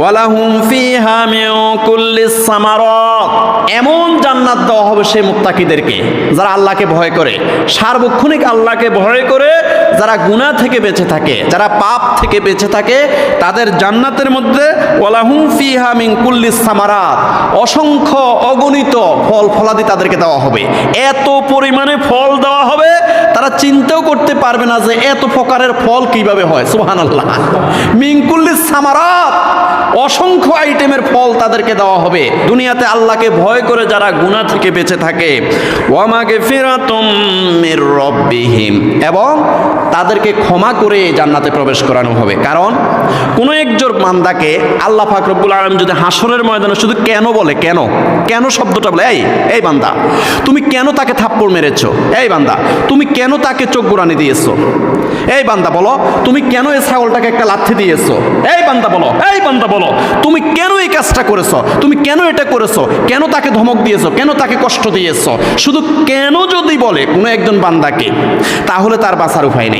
ওয়ালাহুম ফিহা মিন কুল্লিস সামারাত। এমন জান্নাত দেওয়া হবে সেই মুত্তাকিদেরকে যারা আল্লাহকে ভয় করে, সার্বক্ষণিক আল্লাহকে ভয় করে যারা গুনাহ থেকে বেঁচে থাকে, যারা পাপ থেকে বেঁচে থাকে, তাদের জান্নাতের মধ্যে ওয়ালাহুম ফিহা মিন কুল্লিস সামারাত, অসংখ্য অগণিত ফল ফলাদি তাদেরকে দেওয়া হবে। এত পরিমাণে ফল দেওয়া হবে, তারা চিন্তাও করতে পারবে না যে এত প্রকারের ফল কীভাবে হয়। সুবহানাল্লাহ। মিনকুল্লিস সামারাত, অসংখ্য আইটেমের ফল তাদেরকে দেওয়া হবে। দুনিয়াতে আল্লাহকে ভয় করে যারা গুনাহ থেকে বেঁচে থাকে। ফিরাতুম মির রব্বিহিম। এবং তাদেরকে ক্ষমা করে জান্নাতে প্রবেশ করানো হবে। কারণ কোনো একজন বান্দাকে আল্লাহ পাক রব্বুল আলম যদি হাসরের ময়দানে শুধু কেন বলে, কেন? কেন শব্দটা বলে? এই এই বান্দা, তুমি কেন তাকে থাপ্পড় মেরেছো? এই বান্দা, তুমি কেন তাকে চোখ গোড়ানি দিয়েছ? এই বান্দা বলো, তুমি কেন এই ছাগলটাকে একটা লাথি দিয়েছ? এই বান্দা বলো, এই বান্দা বলো, তুমি কেন এই কাজটা করেছ? তুমি কেন এটা করেছ? কেন তাকে ধমক দিয়েছ? কেন তাকে কষ্ট দিয়েছ? শুধু কেন যদি বলে কোনো একজন বান্দাকে, তাহলে তার বাঁচার উপায় নেই।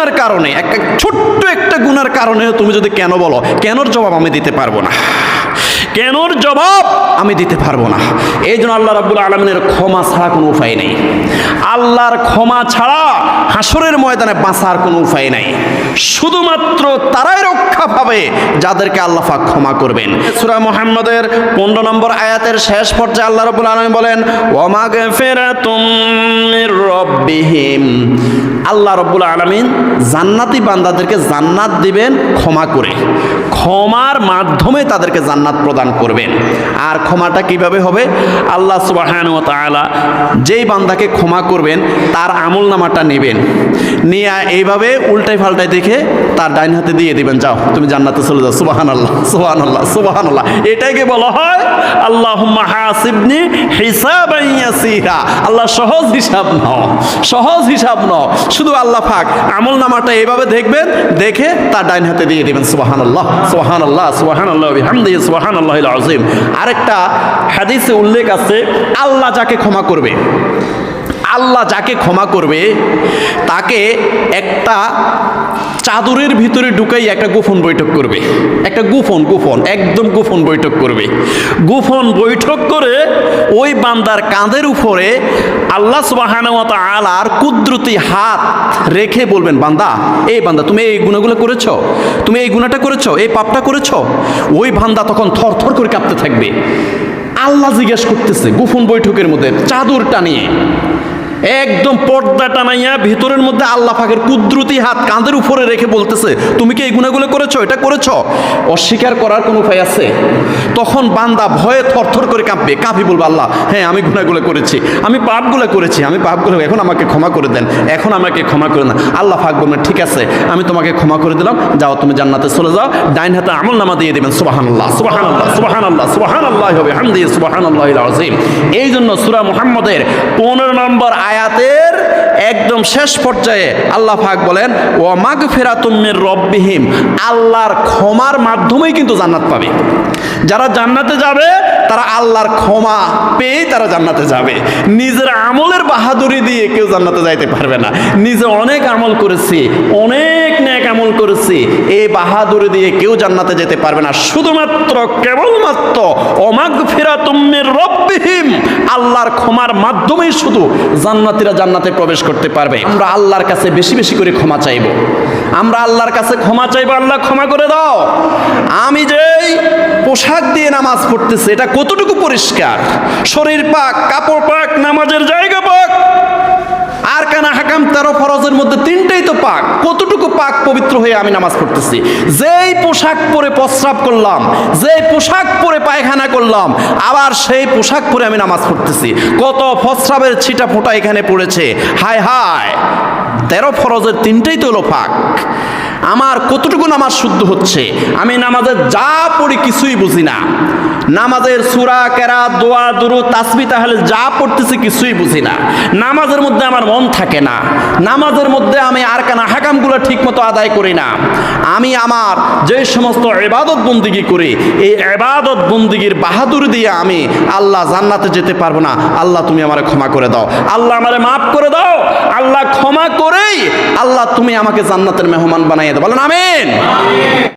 গুনার কারণে, একটা ছোট্ট একটা গুনার কারণে তুমি যদি কেন বলো, কেনর জবাব আমি দিতে পারব না। কেনর জবাব আমি দিতে পারব না। এই জন্য আল্লাহ রাব্বুল আলমিনের ক্ষমা ছাড়া কোনো উপায় নেই। আল্লাহর ক্ষমা ছাড়া হাসরের ময়দানে বাঁচার কোনো উপায় নাই। শুধুমাত্র তারাই রক্ষা পাবে যাদেরকে আল্লাহ পাক ক্ষমা করবেন। সূরা মুহাম্মদের পনেরো নম্বর আয়াতের শেষ পর্যায়ে আল্লাহ রাব্বুল আলামিন বলেন ওয়ামাগে ফেরাতুম মির আল্লাহ রব্বুল আলামিন জান্নাতি বান্দাদেরকে জান্নাত দিবেন ক্ষমা করে। ক্ষমার মাধ্যমে তাদেরকে জান্নাত প্রদান করবেন। আর ক্ষমাটা কীভাবে হবে? আল্লাহ সুবহানাহু ওয়া যেই বান্দাকে ক্ষমা করবেন, তার আমল নামাটা নেবেন। নিয়ে এইভাবে উল্টাই পাল্টাই দেখে তার ডাইন হাতে দিয়ে দিবেন, যাও, তুমি জান্নাতে চলে যাও। সুবাহান আল্লাহ সুবাহান আল্লাহ সুবাহান আল্লাহ এটাকে বলা হয় আল্লাহ হাসিবনি হিসাব আল্লাহ সহজ হিসাব নাও, সহজ হিসাব নাও। শুধু আল্লাহ ফাক আমল নামাটা এইভাবে দেখবেন, দেখে তার ডাইন হাতে দিয়ে দিবেন। সুবাহান আল্লাহ সুবাহান আল্লাহ সুবাহান আল্লাহ সুবাহান আল্লাহ আজিম আরেকটা হাদিসে উল্লেখ আছে, আল্লাহ যাকে ক্ষমা করবে, আল্লাহ যাকে ক্ষমা করবে, তাকে একটা চাদরের ভিতরে ঢুকাই একটা গোপন বৈঠক করবে। একটা গোপন গোপন, একদম গোপন বৈঠক করবে। গোপন বৈঠক করে ওই বান্দার কাঁধের উপরে আল্লাহ সুবাহানুমত আলার কুদরতি হাত রেখে বলবেন, বান্দা এই বান্দা, তুমি এই গুণাগুলো করেছ, তুমি এই গুণাটা করেছ, এই পাপটা করেছ। ওই বান্দা তখন থর থর করে কাঁপতে থাকবে। আল্লাহ জিজ্ঞেস করতেছে, গোপন বৈঠকের মধ্যে চাদর টানিয়ে একদম পর্দা টানাইয়া ভিতরের মধ্যে আল্লাহ পাকের কুদরতি হাত কাঁধের উপরে রেখে বলতেছে, তুমি কি এই গুণাগুলো করেছ? এটা করেছ? অস্বীকার করার কোনো উপায় আছে? তখন বান্দা ভয়ে থরথর করে কাঁপবে। কাঁপি বলব, আল্লাহ হ্যাঁ আমি গুণাগুলো করেছি, আমি পাপগুলো করেছি, আমি পাপগুলো, এখন আমাকে ক্ষমা করে দেন, এখন আমাকে ক্ষমা করে দেন। আল্লাহ পাক বলবেন ঠিক আছে, আমি তোমাকে ক্ষমা করে দিলাম, যাও তুমি জান্নাতে চলে যাও, ডাইন হাতে আমল নামা দিয়ে দেবেন। সুবাহান আল্লাহ সুবাহান আল্লাহ সুবাহান আল্লাহ সুবাহান আল্লাহ হবে হামদি সুবাহান আল্লাহ এই জন্য সুরা মুহাম্মদের পনেরো নম্বর আয়াতের একদম শেষ পর্যায়ে আল্লাহ পাক বলেন ও মাগ ফেরা তুমির রব্বিহিম। আল্লাহর ক্ষমার মাধ্যমেই কিন্তু জান্নাত পাবে। যারা জান্নাতে যাবে, তারা আল্লাহর ক্ষমা পেয়েই তারা জান্নাতে যাবে। নিজের আমলের বাহাদুরি দিয়ে কেউ জান্নাতে যাইতে পারবে না। নিজে অনেক আমল করেছি, অনেক ন্যাক আমল করেছি, এই বাহাদুরি দিয়ে কেউ জান্নাতে যেতে পারবে না। শুধুমাত্র কেবলমাত্র অমাগ ফেরা তুমির রব্বিহিম। আল্লাহর ক্ষমার মাধ্যমেই শুধু জান্নাতিরা জান্নাতে প্রবেশ করতে পারবে। আমরা আল্লাহর কাছে বেশি বেশি করে ক্ষমা চাইব। আমরা আল্লাহর কাছে ক্ষমা চাইব, আল্লাহ ক্ষমা করে দাও। আমি যেই পোশাক দিয়ে নামাজ পড়তেছি, এটা কতটুকু পরিষ্কার? শরীর পাক, কাপড় পাক, নামাজের জায়গা পাক। কানা তেরো ফরজের মধ্যে তিনটেই তো পাক। কতটুকু পাক পবিত্র হয়ে আমি নামাজ পড়তেছি? যেই পোশাক পরে প্রস্রাব করলাম, যেই পোশাক পরে পায়খানা করলাম, আবার সেই পোশাক পরে আমি নামাজ পড়তেছি। কত প্রস্রাবের ছিটা ফোঁটা এখানে পড়েছে। হায় হায়! তেরো ফরজের তিনটেই তো হলো পাক। আমার কতটুকু নামাজ শুদ্ধ হচ্ছে? আমি নামাজের যা পড়ি কিছুই বুঝি না। নামাজের সুরা কেরা দোয়া দুরু তাসবি তাহলে যা পড়তেছি কিছুই বুঝি না। নামাজের মধ্যে আমার মন থাকে না। নামাজের মধ্যে আমি আর কানা হাকামগুলো ঠিক মতো আদায় করি না। আমি আমার যে সমস্ত এবাদত বন্দিগি করি, এই এবাদত বন্দিগির বাহাদুর দিয়ে আমি আল্লাহ জান্নাতে যেতে পারব না। আল্লাহ তুমি আমার ক্ষমা করে দাও। আল্লাহ আমারে মাফ করে দাও। আল্লাহ ক্ষমা করেই আল্লাহ তুমি আমাকে জান্নাতের মেহমান বানাইয়ে দাও। বলেন, আমিন।